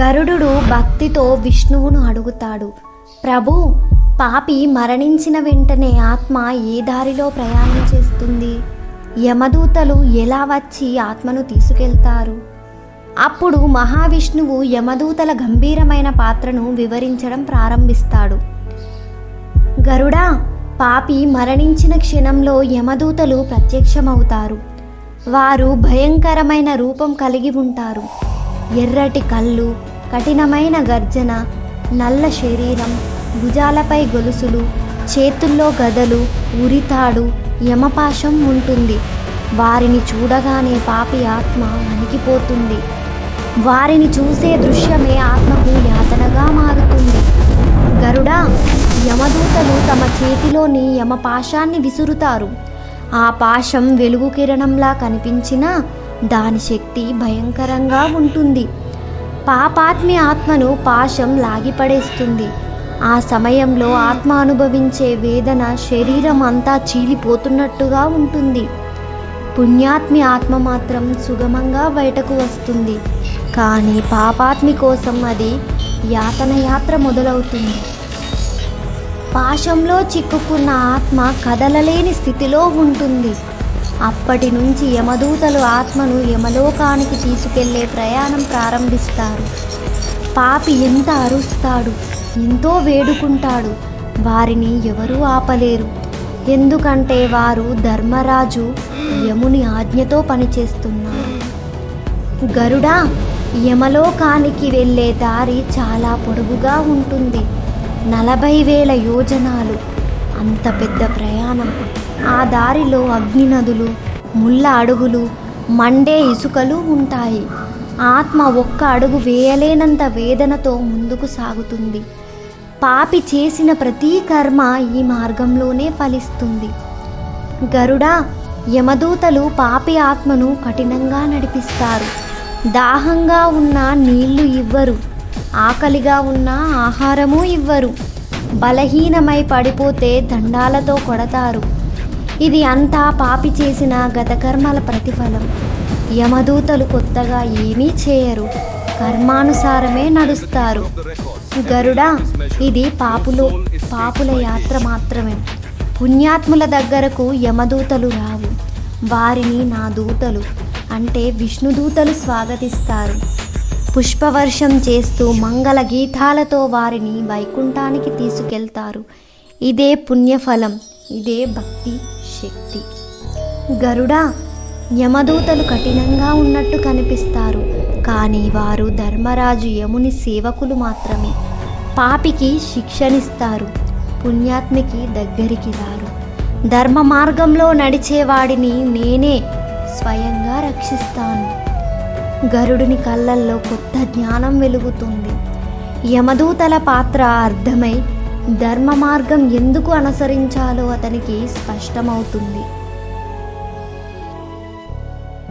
గరుడు భక్తితో విష్ణువును అడుగుతాడు. ప్రభు పాపి మరణించిన వెంటనే ఆత్మ ఏ దారిలో ప్రయాణం చేస్తుంది? యమదూతలు ఎలా వచ్చి ఆత్మను తీసుకెళ్తారు? అప్పుడు మహావిష్ణువు యమదూతల గంభీరమైన పాత్రను వివరించడం ప్రారంభిస్తాడు. గరుడా పాపి మరణించిన క్షణంలో యమదూతలు ప్రత్యక్షమవుతారు. వారు భయంకరమైన రూపం కలిగి ఉంటారు. ఎర్రటి కళ్ళు కఠినమైన గర్జన నల్ల శరీరం భుజాలపై గొలుసులు చేతుల్లో గదలు ఉరితాడు యమపాశం ఉంటుంది. వారిని చూడగానే పాపి ఆత్మ వణికిపోతుంది వారిని చూసే దృశ్యమే ఆత్మకు యాతనగా మారుతుంది. గరుడా యమదూతలు తమ చేతిలోని యమపాశాన్ని విసురుతారు. ఆ పాశం వెలుగు కిరణంలా కనిపించినా దాని శక్తి భయంకరంగా ఉంటుంది. పాపాత్మి ఆత్మను పాశం లాగిపడేస్తుంది. ఆ సమయంలో ఆత్మ అనుభవించే వేదన శరీరం అంతా చీలిపోతున్నట్టుగా ఉంటుంది. పుణ్యాత్మి ఆత్మ మాత్రం సుగమంగా బయటకు వస్తుంది. కానీ పాపాత్మి కోసం అది యాతన యాత్ర మొదలవుతుంది. పాశంలో చిక్కుకున్న ఆత్మ కదలలేని స్థితిలో ఉంటుంది. అప్పటి నుంచి యమదూతలు ఆత్మను యమలోకానికి తీసుకెళ్ళే ప్రయాణం ప్రారంభిస్తారు. పాపి ఎంత అరుస్తాడు ఎంతో వేడుకుంటాడు వారిని ఎవరూ ఆపలేరు. ఎందుకంటే వారు ధర్మరాజు యముని ఆజ్ఞతో పనిచేస్తున్నారు. గరుడా యమలోకానికి వెళ్ళే దారి చాలా పొడుగుగా ఉంటుంది. నలభై వేల యోజనాలు అంత పెద్ద ప్రయాణం. ఆ దారిలో అగ్ని నదులు ముళ్ళ అడుగులు మండే ఇసుకలు ఉంటాయి. ఆత్మ ఒక్క అడుగు వేయలేనంత వేదనతో ముందుకు సాగుతుంది. పాపి చేసిన ప్రతి కర్మ ఈ మార్గంలోనే ఫలిస్తుంది. గరుడా యమదూతలు పాపి ఆత్మను కఠినంగా నడిపిస్తారు. దాహంగా ఉన్న నీళ్ళు ఇవ్వరు. ఆకలిగా ఉన్న ఆహారము ఇవ్వరు. బలహీనమై పడిపోతే దండాలతో కొడతారు. ఇది అంతా పాపి చేసిన గతకర్మల ప్రతిఫలం. యమదూతలు కొత్తగా ఏమీ చేయరు. కర్మానుసారమే నడుస్తారు. గరుడా ఇది పాపులు పాపుల యాత్ర మాత్రమే. పుణ్యాత్ముల దగ్గరకు యమదూతలు రావు. వారిని నా దూతలు అంటే విష్ణుదూతలు స్వాగతిస్తారు. పుష్పవర్షం చేస్తూ మంగళ గీతాలతో వారిని వైకుంఠానికి తీసుకెళ్తారు. ఇదే పుణ్యఫలం ఇదే భక్తి శక్తి. గరుడా యమదూతలు కఠినంగా ఉన్నట్టు కనిపిస్తారు. కానీ వారు ధర్మరాజు యముని సేవకులు మాత్రమే. పాపికి శిక్షనిస్తారు పుణ్యాత్మికి దగ్గరికి రారు. ధర్మ మార్గంలో నడిచేవాడిని నేనే స్వయంగా రక్షిస్తాను. గరుడుని కళ్ళల్లో కొత్త జ్ఞానం వెలుగుతుంది. యమదూతల పాత్ర అర్థమై ధర్మ మార్గం ఎందుకు అనుసరించాలో అతనికి స్పష్టమవుతుంది.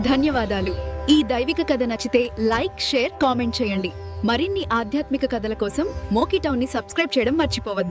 ధన్యవాదాలు. ఈ దైవిక కథ నచ్చితే లైక్ షేర్ కామెంట్ చేయండి. మరిన్ని ఆధ్యాత్మిక కథల కోసం మోకీ టౌన్ని సబ్స్క్రైబ్ చేయడం మర్చిపోవద్దు.